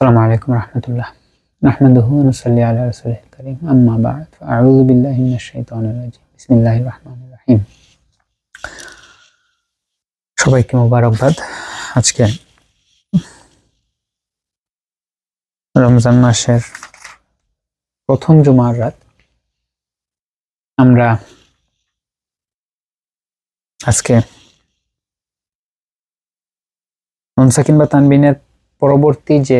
السلام عليكم ورحمة الله نحمده ونصلي على رسوله الكريم أما بعد فأعوذ بالله من الشيطان الرجيم بسم الله الرحمن الرحيم সবাইকে মোবারকবাদ আজকে রমজান মাসের প্রথম জুমার রাত আমরা আজকে ননসাকিন বা তানবিনের পরবর্তী যে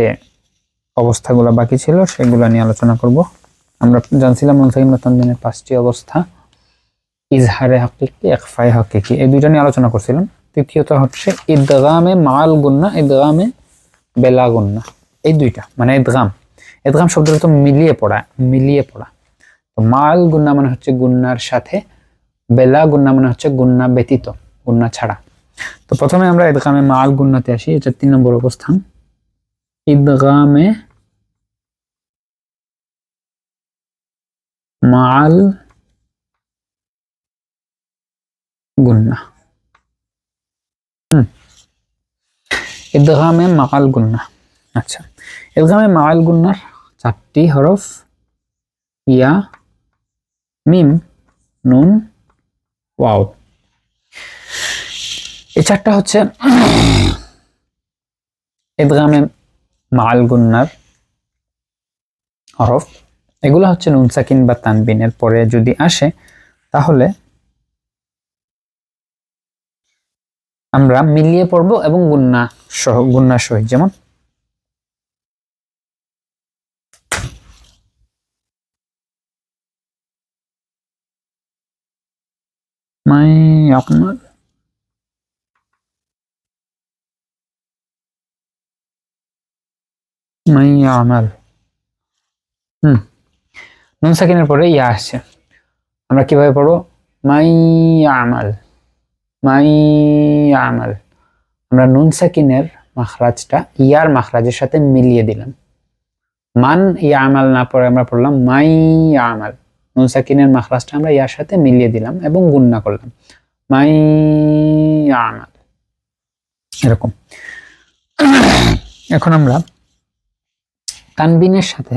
অবস্থাগুলো বাকি ছিল, সেগুলো নিয়ে আলোচনা করব। আমরা জানছিলাম বা তানবিনের পাঁচটি অবস্থা। ইজহারে হাকিকি একফাই হাকিকি, এই দুইটা নিয়ে আলোচনা করছিলাম। তৃতীয়ত হচ্ছে ইদগামে মাল গুন্না ইদগামে বেলা গুন্না এই দুইটা মানে ইদগাম। ইদগাম শব্দটা তো মিলিয়ে পড়া মিলিয়ে পড়া। তো মাল গুন্না মানে হচ্ছে গুন্নার সাথে বেলা গুন্না মানে হচ্ছে গুন্না ব্যতীত, গুন্না ছাড়া। তো প্রথমে আমরা ইদগামে মাল গুন্নাতে আসি, এটা তিন নম্বর অবস্থান। ইদগামে মাল গুন্না। ইদগামে মাল গুন্না। আচ্ছা। ইদগামে মাল গুন্নার চারটি হরফ, ইয়া, মিম, নুন, ওয়াও। এই চারটা হচ্ছে ইদগামে মাল গুন্নার হরফ। এগুলো হচ্ছে নুন, সাকিন বা তানবিনের পরে যদি আসে, তাহলে আমরা মিলিয়ে পড়ব এবং গুন্না সহ, গুন্না সহিত, যেমন মাই, আপনার নুন সাকিনের পরে ইয়া আসছে। আমরা কীভাবে পড়ব? মাই আমাল। মাই আমাল। আমরা নুন সাকিনের মাখরাজটা ইয়ার মাখরাজের সাথে মিলিয়ে দিলাম। মান ইয়া আমাল না পড়ে আমরা পড়লাম মাই আমাল। নুন সাকিনের মাখরাজটা আমরা ইয়ার সাথে মিলিয়ে দিলাম এবং গুন্না করলাম। মাই আমাল। এরকম। এখন আমরা তানবিনের সাথে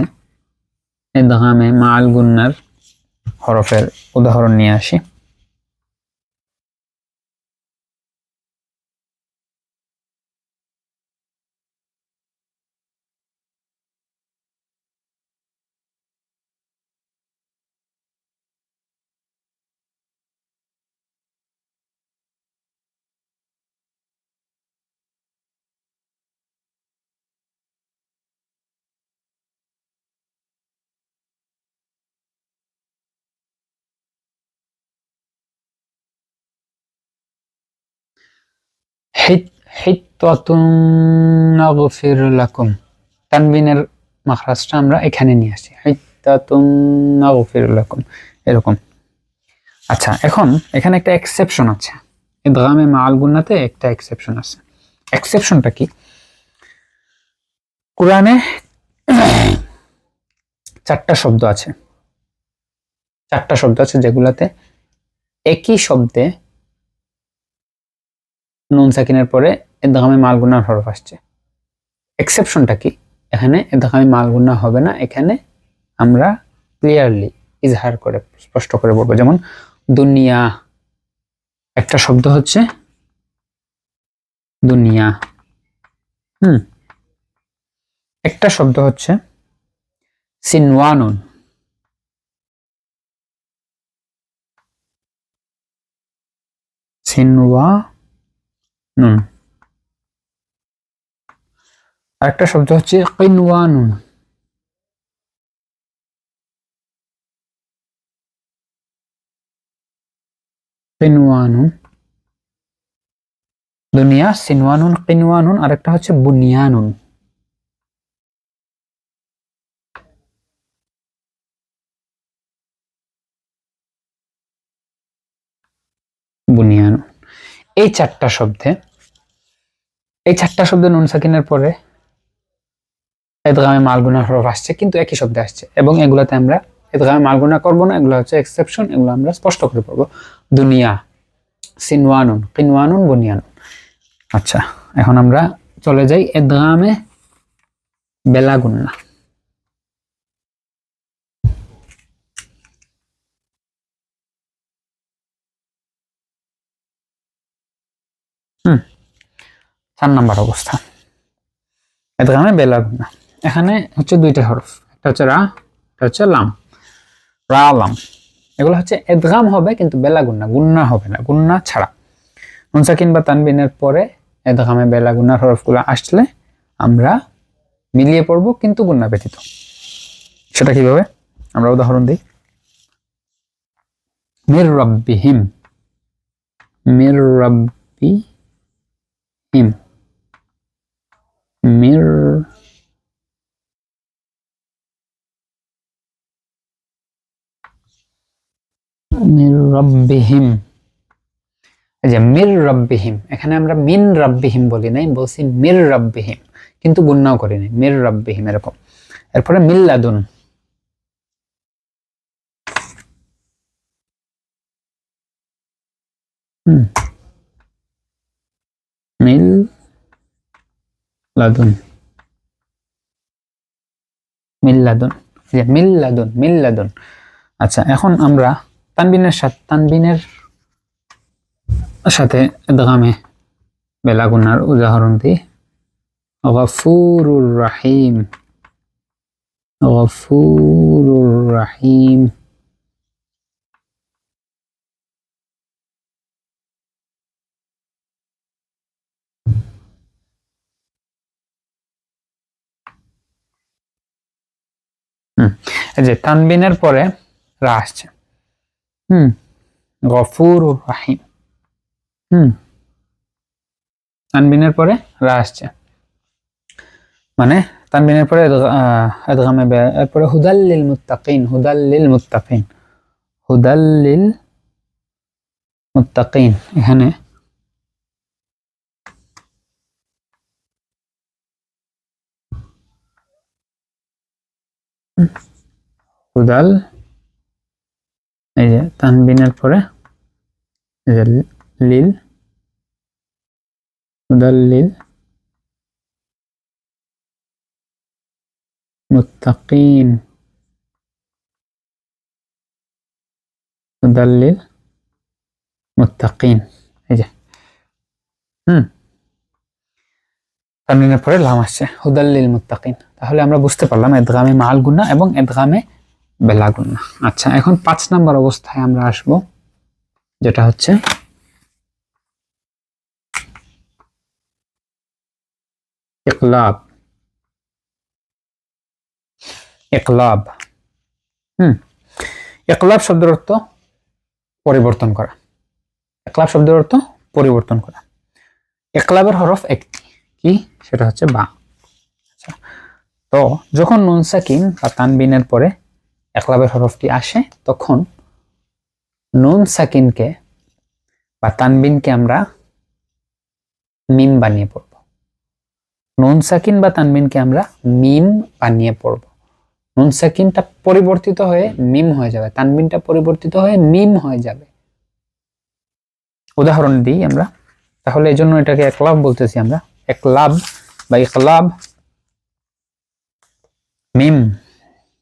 এদগামে মাল গুন্নার হরফের উদাহরণ নিয়ে আসি। লাকুম। তানবিনের মাখরাজটা আমরা এখানে নিয়ে আসি। লাকুম, এরকম। আচ্ছা এখন এখানে একটা এক্সেপশন আছে। ইদগামে মাল গুন্নাতে একটা এক্সেপশন আছে। এক্সেপশনটা কি? কোরআনে চারটা শব্দ আছে। চারটা শব্দ আছে যেগুলাতে একই শব্দে নুন সাকিনের পরে এর এদগামে মালগুনার হরফ আসছে। এক্সেপশনটা কি? এখানে এর এদগামে মালগুনা হবে না, এখানে আমরা ক্লিয়ারলি ইজহার করে স্পষ্ট করে বলব। যেমন, দুনিয়া, একটা শব্দ হচ্ছে দুনিয়া। হুম, একটা শব্দ হচ্ছে সিনওয়ানুন। সিনওয়া নুন। আরেকটা শব্দ হচ্ছে কিনওয়ানুন। কিনওয়ানুন। দুনিয়া সিনওয়ানুন কিনওয়ানুন। আরেকটা হচ্ছে বুনিয়ানুন। বুনিয়ানুন। এই চারটা শব্দে, এই চারটা শব্দ নুন সাকিনের পরে এদগামে মালগুনা হরফ আসছে, কিন্তু একই শব্দে আসছে। এবং এগুলাতে আমরা এদগামে মালগুনা করব না, এগুলো হচ্ছে এক্সেপশন এগুলো আমরা স্পষ্ট করে পড়ব। দুনিয়া, সিনওয়ানুন, কিনওয়ানুন, বুনিয়ানুন। আচ্ছা এখন আমরা চলে যাই এদগামে বেলা চার নাম্বার অবস্থা। এদগামে বেলা গুন্না এখানে হচ্ছে দুইটা হরফ। একটা হচ্ছে রা, একটা হচ্ছে লাম। রা, লাম। এগুলো হচ্ছে এদগাম হবে কিন্তু বেলা গুন্না গুন্না হবে না। গুন্না ছাড়া। নুনসাকিন বা তানবিনের পরে এদগামে বেলা গুন্নার হরফগুলো আসলে আমরা মিলিয়ে পড়ব কিন্তু গুন্না ব্যতীত। সেটা কীভাবে? আমরা উদাহরণ দিই। মির রব্বিহিম। মির রব্বিহিম মির। মির এই মির রব্বিহিম, এখানে আমরা মিন রব্বিহিম বলি নাই, বলছি মির রব্বিহিম, কিন্তু গুন্নাও করি নাই, মির রব্বিহিম এরকম। এরপরে মিল্লাদুন। হুম। মিল লাদুন যে মিল্লাদুন মিল্লাদুন আচ্ছা এখন আমরা তানবিনের সাথে তানবিনের সাথে দগামে বেলাগুনার উদাহরণ দিই। গফুরুর রাহিম। গফুরুর রাহিম। যে তানবিনের পরে রা আসছে। হুম। গফুরুর রাহিম। হুম। তানবিনের পরে রা আসছে। মানে তানবিনের পরে এদগামে এরপরে হুদাল্লিল মুত্তাকিন হুদাল্লিল মুত্তাকিন। হুদাল্লিল মুত্তাকিন। এখানে হুদাল, এই যে তানবিনের পরে, এই যে লিল হুদাল্লিল মুত্তাকিন হুদাল্লিল মুত্তাকিন, এই যে, হুম। তানবিনের পরে লাম আসছে। হুদাল্লিল মুত্তাকিন। তাহলে আমরা বুঝতে পারলাম এদগামে মাল গুন্না এবং এদগামে বেলা গুন্না। আচ্ছা এখন পাঁচ নাম্বার অবস্থায় আমরা আসব, যেটা হচ্ছে ইকলাব। ইকলাব। হুম, ইকলাব শব্দের অর্থ পরিবর্তন করা। একলাব শব্দের অর্থ পরিবর্তন করা। একলাবের হরফ একটি। কি? সেটা হচ্ছে বা। আচ্ছা। তো যখন নুন সাকিন বা তানবিনের পরে একলাবের হরফটি আসে, তখন নুন সাকিনকে বা তানবিনকে আমরা মিম বানিয়ে পড়ব। নুন সাকিন বা তানবিনকে আমরা মিম বানিয়ে পড়ব। নুন সাকিনটা পরিবর্তিত হয়ে মিম হয়ে যাবে। তানবিনটা পরিবর্তিত হয়ে মিম হয়ে যাবে। উদাহরণ দিই আমরা। তাহলে এই জন্য এটাকে একলাভ বলতেছি আমরা। একলাভ বা ইকলাভ মিম,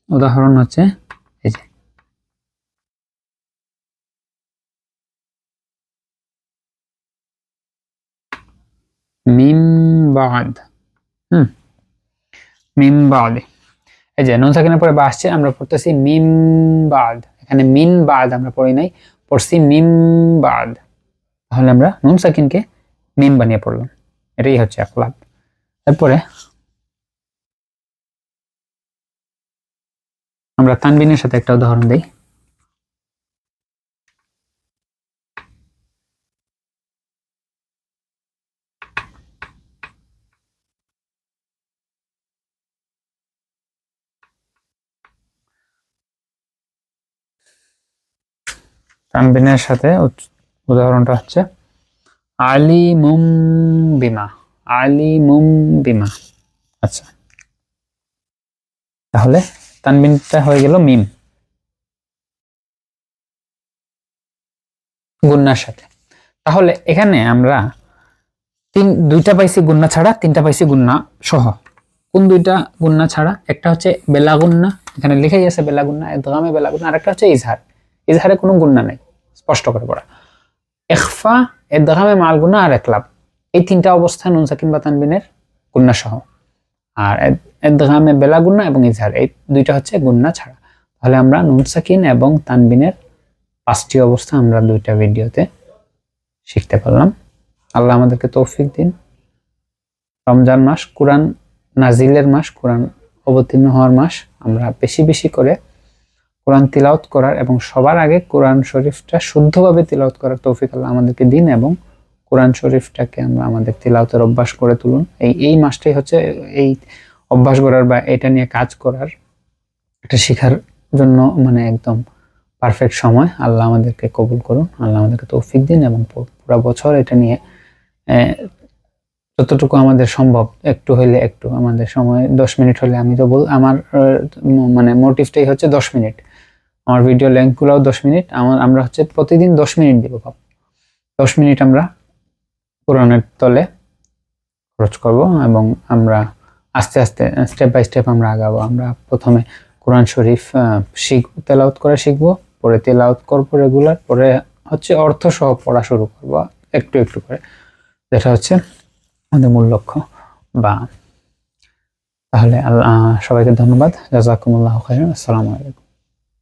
উদাহরণ হচ্ছে এই যে। মিম বাদ, হুম, মিম বাদ। এই যে নুন পরে বা আসছে, আমরা পড়তেছি মিম বাদ। এখানে মিন বাদ আমরা পড়ি নাই, পড়ছি মিম বাদ। তাহলে আমরা নুন সাকিনকে মিম বানিয়ে পড়লাম। এটাই হচ্ছে একলাভ তারপরে আমরা তানবিনের সাথে একটা উদাহরণ দিই। তানবিনের সাথে উদাহরণটা হচ্ছে আলি মুম বিমা আলি মুম বিমা আচ্ছা। তাহলে তানবিনটা হয়ে গেল মিম। গুন্নার সাথে। তাহলে এখানে আমরা তিন, দুইটা পাইছি গুন্না ছাড়া, তিনটা পাইছি গুন্না সহ। কোন দুইটা গুন্না ছাড়া? একটা হচ্ছে বেলা গুন্না, এখানে লিখেই আছে বেলা গুন্না, এদগামে বেলা গুন্না, আরেকটা হচ্ছে ইজহার। ইজহারে কোনো গুন্না নাই, স্পষ্ট করে পড়া। এখফা এদগামে মাল গুন্না আর একলাব এই তিনটা অবস্থা নুন সাকিন বা তানবিনের গুন্না সহ আর এদগামে বেলা গুন্না এবং ইজহার, এই দুইটা হচ্ছে গুন্না ছাড়া। তাহলে আমরা নুন, সাকিন এবং তানবিনের পাঁচটি অবস্থা আমরা দুইটা ভিডিওতে শিখতে পারলাম। আল্লাহ আমাদেরকে তৌফিক দিন। রমজান মাস, কোরআন নাজিলের মাস, কোরআন অবতীর্ণ হওয়ার মাস, আমরা বেশি বেশি করে কোরআন তিলাওত করার এবং সবার আগে কোরআন শরীফটা শুদ্ধভাবে তিলাওত করার তৌফিক আল্লাহ আমাদেরকে দিন এবং কোরআন শরীফটাকে আমরা আমাদের তিলাওতের অভ্যাস করে তুলুন। এই এই মাসটাই হচ্ছে এই অভ্যাস করার বা এটা নিয়ে কাজ করার এটা শেখার জন্য মানে একদম পারফেক্ট সময়। আল্লাহ আমাদেরকে কবুল করুন, আল্লাহ আমাদেরকে তৌফিক দিন এবং পুরো বছর এটা নিয়ে যতটুকু আমাদের সম্ভব, একটু হইলে একটু আমাদের সময়, দশ মিনিট হলে আমি তো বল, আমার মানে মোটিভটাই হচ্ছে দশ মিনিট। আমার ভিডিও লেন্থগুলোও দশ মিনিট আমার আমরা হচ্ছে প্রতিদিন দশ মিনিট দিব ভাব। দশ মিনিট আমরা কোরআনের তলে খরচ করব এবং আমরা আস্তে আস্তে স্টেপ বাই স্টেপ আমরা আগাবো। আমরা প্রথমে কোরআন শরীফ শিখ তেলাওত করে শিখব, পরে তেলাওত করব রেগুলার পরে হচ্ছে অর্থ সহ পড়া শুরু করব, একটু একটু করে। যেটা হচ্ছে আমাদের মূল লক্ষ্য। বা তাহলে আল্লাহ সবাইকে ধন্যবাদ। জাজাকুমুল্লাহ খাইর আসসালামু আলাইকুম।